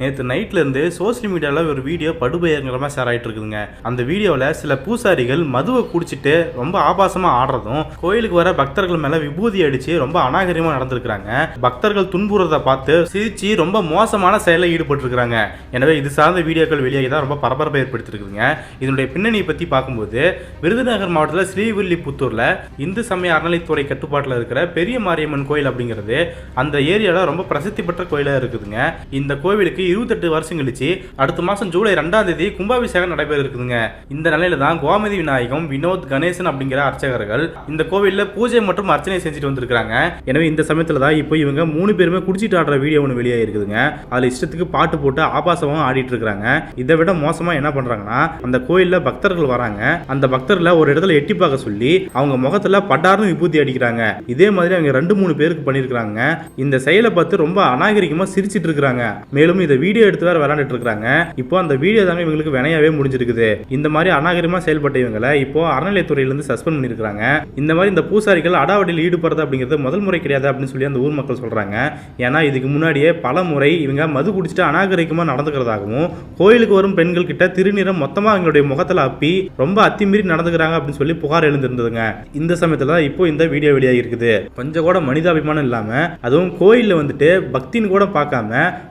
நேற்று நைட்லேருந்து சோஷியல் மீடியாவில் ஒரு வீடியோ படுபயங்கரமாக ஷேர் ஆகிட்டு இருக்குதுங்க. அந்த வீடியோவில் சில பூசாரிகள் மதுவை குடிச்சிட்டு ரொம்ப ஆபாசமாக ஆடுறதும் கோயிலுக்கு வர பக்தர்கள் மேலே விபூதி அடித்து ரொம்ப அநாகரிகமாக நடந்திருக்கிறாங்க. பக்தர்கள் துன்புறதை பார்த்து சிரிச்சு ரொம்ப மோசமான செயலில் ஈடுபட்டிருக்கிறாங்க. எனவே இது சார்ந்த வீடியோக்கள் வெளியாகி தான் ரொம்ப பரபரப்பை ஏற்படுத்தியிருக்குதுங்க. இதனுடைய பின்னணியை பற்றி பார்க்கும்போது விருதுநகர் மாவட்டத்தில் ஸ்ரீவில்லிபுத்தூரில் இந்து சமய அறநிலைத்துறை கட்டுப்பாட்டில் இருக்கிற பெரிய மாரியம்மன் கோயில் அப்படிங்கிறது அந்த ஏரியாவில் ரொம்ப பிரசித்தி பெற்ற கோயிலாக இருக்குதுங்க. இந்த கோவிலுக்கு இருபத்தெட்டு வருஷம் கழிச்சு அடுத்த மாதம் ஜூலை ரெண்டாம் தேதி கும்பாபிஷேகம் நடைபெற இருக்குதுங்க இந்த நிலையில தான் கோமதி விநாயகம் வினோத் கணேசன் அப்படிங்கிற அர்ச்சகர்கள் இந்த கோவிலில் பூஜை மற்றும் அர்ச்சனை செஞ்சுட்டு வந்திருக்காங்க எனவே இந்த சமயத்தில் தான் இப்போ இவங்க மூணு பேருமே குடிச்சிட்டு ஆடுற வீடியோ ஒன்று வெளியாக இருக்குதுங்க அதில் இஷ்டத்துக்கு பாட்டு போட்டு ஆபாசமாக ஆடிட்டு இருக்காங்க இதை விட மோசமாக என்ன பண்ணுறாங்கன்னா அந்த கோயிலில் பக்தர்கள் வராங்க. அந்த பக்தர்களை ஒரு இடத்துல எட்டி பார்க்க சொல்லி அவங்க முகத்தில் பட்டார்னு விபூதி அடிக்கிறாங்க. இதே மாதிரி அவங்க ரெண்டு மூணு பேருக்கு பண்ணியிருக்கிறாங்க. இந்த செயலை பார்த்து ரொம்ப அநாகரிகமாக சிரிச்சிட்டு இருக்காங்க மேலும் இதை வீடியோ எடுத்து வேற விளையாண்டுட்டு இருக்காங்க இப்போ அந்த வீடியோ தாங்க இவங்களுக்கு வினையாவே முடிஞ்சிருக்குது. இந்த மாதிரி அநாகரிகமாக செயல்பட்ட இவங்களை இப்போ அறநிலையத்துறையிலிருந்து சஸ்பெண்ட் பண்ணியிருக்காங்க இந்த மாதிரி இந்த பூசாரிகள் அடாவடியில் ஈடுபடுறது அப்படிங்கிறது முதல் முறை கிடையாது அப்படின்னு சொல்லி அந்த ஊர் மக்கள் சொல்றாங்க. ஏன்னா இதுக்கு முன்னாடியே பல முறை இவங்க மது குடிச்சிட்டு அநாகரிகமாக நடந்துக்கிறதாகவும் கோயிலுக்கு வரும் பெண்கள் கிட்ட திருநீரம் மொத்தமாக அவங்களுடைய முகத்தில் அப்பி ரொம்ப அத்திமீறி நடந்துக்கிறாங்க அப்படின்னு சொல்லி புகார் எழுந்திருந்ததுங்க. இந்த சமயத்தில் தான் இப்போ இந்த வீடியோ வெளியாகி இருக்குது கொஞ்சம் கூட மனிதாபிமானம் இல்லாமல் அதுவும் கோயிலில் வந்துட்டு பக்தின்னு கூட பார்க்காம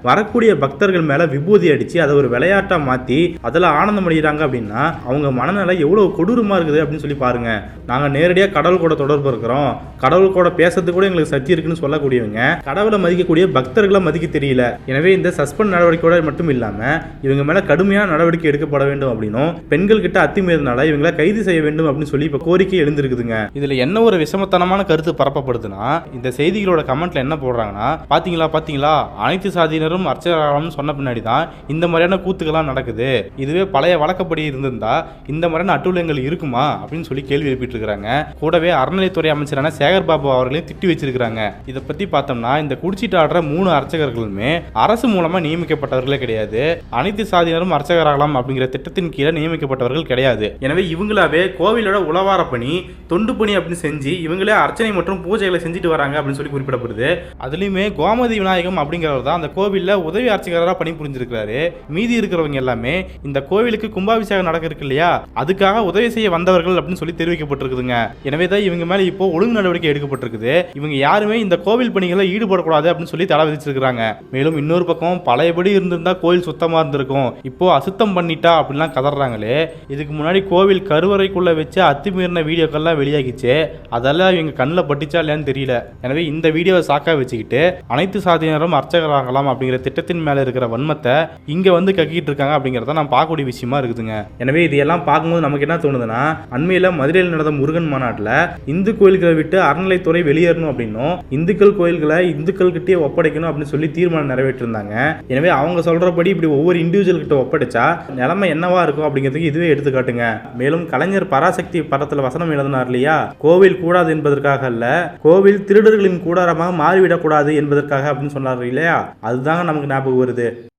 வரக்கூடிய பக்தி பக்தர்கள் மேலே விபூதி அடித்து அதை ஒரு விளையாட்டாக மாற்றி அதில் ஆனந்தம் அடைகிறாங்க அப்படின்னா அவங்க மனநிலை எவ்வளோ கொடூரமாக இருக்குது அப்படின்னு சொல்லி பாருங்க. நாங்கள் நேரடியாக கடவுள் கூட தொடர்பு இருக்கிறோம். கடவுள் கூட பேசுறதுக்கு கூட எங்களுக்கு சக்தி இருக்குன்னு சொல்லக்கூடியவங்க. கடவுளை மதிக்கக்கூடிய பக்தர்களை மதிக்க தெரியல. எனவே இந்த சஸ்பெண்ட் நடவடிக்கையோட மட்டும் இல்லாமல் இவங்க மேலே கடுமையான நடவடிக்கை எடுக்கப்பட வேண்டும் அப்படின்னும் பெண்கள் கிட்ட அத்துமீறினால இவங்களை கைது செய்ய வேண்டும் அப்படின்னு சொல்லி இப்போ கோரிக்கை எழுந்திருக்குதுங்க. இதில் என்ன ஒரு விஷமத்தனமான கருத்து பரப்பப்படுதுன்னா இந்த செய்திகளோட கமெண்ட்ல என்ன போடுறாங்கன்னா பாத்தீங்களா பாத்தீங்களா? அனைத்து சாதியினரும் சொன்ன பின்னாடி தான் இந்த மாதிரியான கூத்துக்கெல்லாம் நடக்குது. இதுவே பழைய வழக்கப்படி இருந்திருந்தா இந்த மாதிரியான அட்டூழியங்கள் இருக்குமா அப்படின்னு சொல்லி கேள்வி எழுப்பிட்டு இருக்காங்க கூடவே அறநிலைத்துறை அமைச்சரான சேகர் பாபு அவர்களையும் திட்டி வச்சிருக்காங்க இதை பத்தி பார்த்தோம்னா இந்த குடிச்சிட்டு ஆடுற மூணு அர்ச்சகர்களுமே அரசு மூலமா நியமிக்கப்பட்டவர்களே கிடையாது. அனைத்து சாதியினரும் அர்ச்சகராகலாம் அப்படிங்கிற திட்டத்தின் கீழே நியமிக்கப்பட்டவர்கள் கிடையாது. எனவே இவங்களாவே கோவிலோட உளவார பணி தொண்டு பணி அப்படின்னு செஞ்சு இவங்களே அர்ச்சனை மற்றும் பூஜைகளை செஞ்சுட்டு வராங்க அப்படின்னு சொல்லி குறிப்பிடப்படுது. அதுலயுமே கோமதி விநாயகம் அப்படிங்கிறவர் தான் அந்த கோவில்ல உதவி அர்ச்சகராக பணி புரிஞ்சிருக்கிறாரு. மீதி இருக்கிறவங்க எல்லாமே இந்த கோவிலுக்கு கும்பாபிஷேகம் நடக்க இருக்கு இல்லையா? அதுக்காக உதவி செய்ய வந்தவர்கள் அப்படின்னு சொல்லி தெரிவிக்கப்பட்டிருக்குதுங்க. எனவே தான் இவங்க மேல இப்போ ஒழுங்கு நடவடிக்கை எடுக்கப்பட்டிருக்குது. இவங்க யாருமே இந்த கோவில் பணிகளை ஈடுபடக்கூடாது அப்படின்னு சொல்லி தடை விதிச்சிருக்கிறாங்க. மேலும் இன்னொரு பக்கம் பழையபடி இருந்திருந்தா கோவில் சுத்தமா இருந்திருக்கும். இப்போ அசுத்தம் பண்ணிட்டா அப்படிலாம் கதறாங்களே. இதுக்கு முன்னாடி கோவில் கருவறைக்குள்ள வச்சு அத்துமீறின வீடியோக்கள்லாம் வெளியாகிச்சு. அதெல்லாம் இவங்க கண்ணில் பட்டுச்சா இல்லையான்னு தெரியல. எனவே இந்த வீடியோவை சாக்கா வச்சுக்கிட்டு அனைத்து சாதியினரும் அர்ச்சகராகலாம் அப்படிங்கிற திட்டத்தின் மேல இருக்கிற வன்மத்தை இங்க வந்து கக்கிட்டு இருக்காங்க அப்படிங்கிறத நான் பார்க்கக்கூடிய விஷயமா இருக்குதுங்க. எனவே இதையெல்லாம் பார்க்கும்போது நமக்கு என்ன தோணுதுன்னா அண்மையில மதுரையில் நடந்த முருகன் மாநாட்டில் இந்து கோயில்களை விட்டு அறநிலைத்துறை வெளியேறணும் அப்படின்னும் இந்துக்கள் கோயில்களை இந்துக்கள் கிட்டே ஒப்படைக்கணும் அப்படின்னு சொல்லி தீர்மானம் நிறைவேற்றிருந்தாங்க. எனவே அவங்க சொல்றபடி இப்படி ஒவ்வொரு இண்டிவிஜுவல் கிட்ட ஒப்படைச்சா நிலைமை என்னவா இருக்கும் அப்படிங்கிறதுக்கு இதுவே எடுத்துக்காட்டுங்க. மேலும் கலைஞர் பராசக்தி படத்துல வசனம் எழுதினார் இல்லையா? கோவில் கூடாது என்பதற்காக அல்ல கோவில் திருடர்களின் கூடாரமாக மாறிவிடக்கூடாது என்பதற்காக அப்படின்னு சொன்னார் இல்லையா? அதுதாங்க நமக்கு ஞாபகம் வருது. de